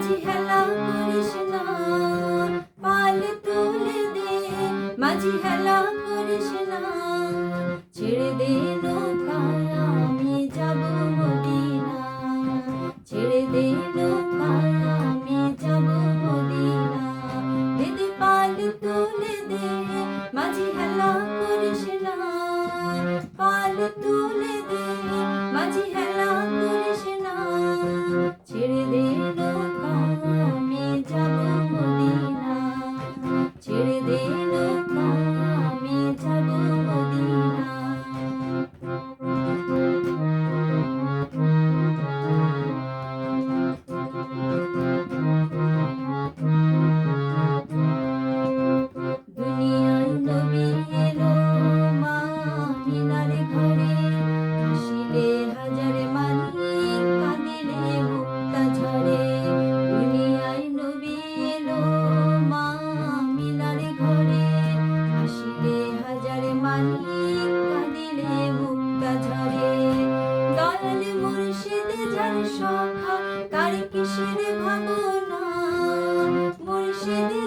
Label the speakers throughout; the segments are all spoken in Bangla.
Speaker 1: হেলা করিস না পাল তুলে দে। মাঝি হেলা করিস না ছেড়ে দে আমি যাব মদিনা। ছেড়ে দে আমি যাব মদিনা। দিদি পাল তুলে দে, মাঝি হেলা করিস না পাল তুলে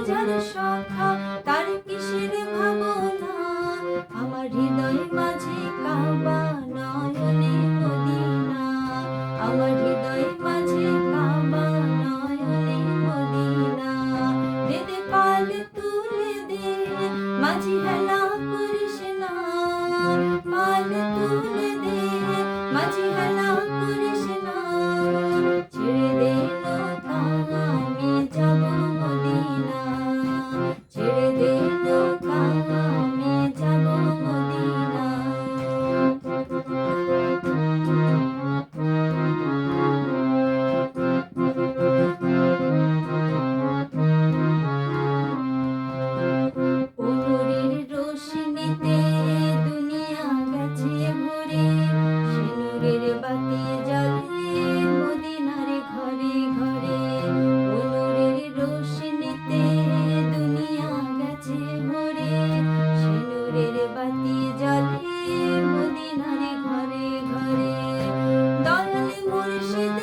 Speaker 1: যার সখা তার কিসের ভাবনা? আমার হৃদয় মাঝে কাবা নয়নে মদিনা। আমার হৃদয় মাঝে কাবা নয়নে মদিনা। দে দে পাল তুলে দে, মাঝি হেলা করিস না। পাল তুলে দে, মাঝি হেলা